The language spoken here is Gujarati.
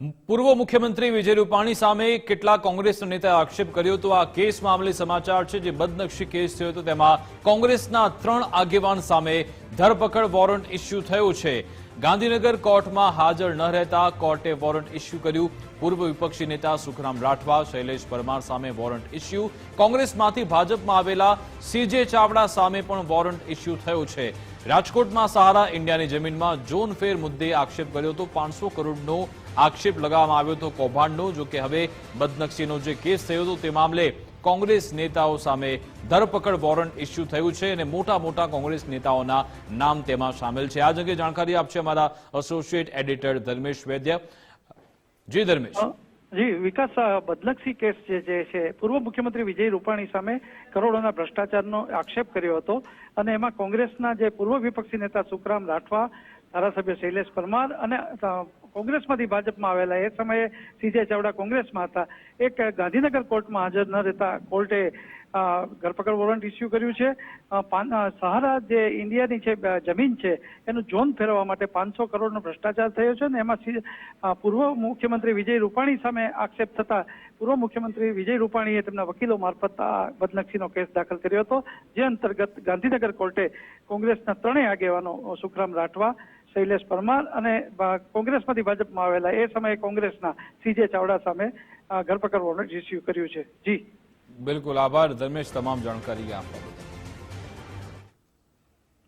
પૂર્વ મુખ્યમંત્રી વિજય રૂપાણી સામે કેટલાક કોંગ્રેસ નેતાએ આક્ષેપ કર્યો હતો. આ કેસ મામલે સમાચાર છે, જે બદનક્ષી કેસ થયો હતો. તેમાં કોંગ્રેસના ત્રણ આગેવાન સામે ધરપકડ વોરંટ ઇસ્યુ થયું છે. ગાંધીનગર કોર્ટમાં હાજર ન રહેતા કોર્ટે વોરંટ ઇસ્યુ કર્યું. પૂર્વ વિપક્ષી નેતા સુખરામ રાઠવા, શૈલેષ પરમાર સામે વોરંટ ઇસ્યુ. કોંગ્રેસમાંથી ભાજપમાં આવેલા સીજે ચાવડા સામે પણ વોરંટ ઇસ્યુ થયો છે. રાજકોટમાં સહારા ઇન્ડિયાની જમીનમાં ઝોન ફેર મુદ્દે આક્ષેપ કર્યો હતો પાંચસો કરોડનો આક્ષેપ લગાવવામાં આવ્યો હતો કૌભાંડનો. જો કે હવે બદનક્ષીનો જે કેસ થયો હતો તે મામલે કોંગ્રેસ નેતાઓ સામે ધરપકડ વોરંટ ઇસ્યુ થયું છે અને મોટા મોટા કોંગ્રેસ નેતાઓના નામ તેમાં સામેલ છે. આ અંગે જાણકારી આપશે અમારા એસોસિએટ એડિટર ધર્મેશ વૈદ્ય. જી ધર્મેશ. જી, વિકાસ બદલક્ષી કેસ જે છે, પૂર્વ મુખ્યમંત્રી વિજય રૂપાણી સામે કરોડોના ભ્રષ્ટાચારનો આક્ષેપ કર્યો હતો અને એમાં કોંગ્રેસના જે પૂર્વ વિપક્ષી નેતા સુખરામ રાઠવા, ધારાસભ્ય શૈલેષ પરમાર અને કોંગ્રેસમાંથી ભાજપમાં આવેલા. એ સમયે સીજે ચાવડા કોંગ્રેસમાં હતા. એક ગાંધીનગર કોર્ટમાં હાજર ન રહેતા કોર્ટે ધરપકડ વોરંટ ઇસ્યુ કર્યું છે. સહારા જે ઇન્ડિયાની છે જમીન છે, એનું ઝોન ફેરવવા માટે પાંચસો કરોડનો ભ્રષ્ટાચાર થયો છે ને એમાં પૂર્વ મુખ્યમંત્રી વિજય રૂપાણી સામે આક્ષેપ થતા પૂર્વ મુખ્યમંત્રી વિજય રૂપાણીએ તેમના વકીલો મારફત આ બદનક્ષીનો કેસ દાખલ કર્યો હતો, જે અંતર્ગત ગાંધીનગર કોર્ટે કોંગ્રેસના ત્રણેય આગેવાનો સુખરામ રાઠવા શૈલેષ પરમાર અને કોંગ્રેસમાંથી ભાજપમાં આવેલા એ સમયે કોંગ્રેસના સીજે ચાવડા સામે ધરપકડ વોરંટ ઇસ્યુ કર્યું છે. જી. બિલકુલ આભાર, ધર્મેશ, તમામ જાણકારી આપવા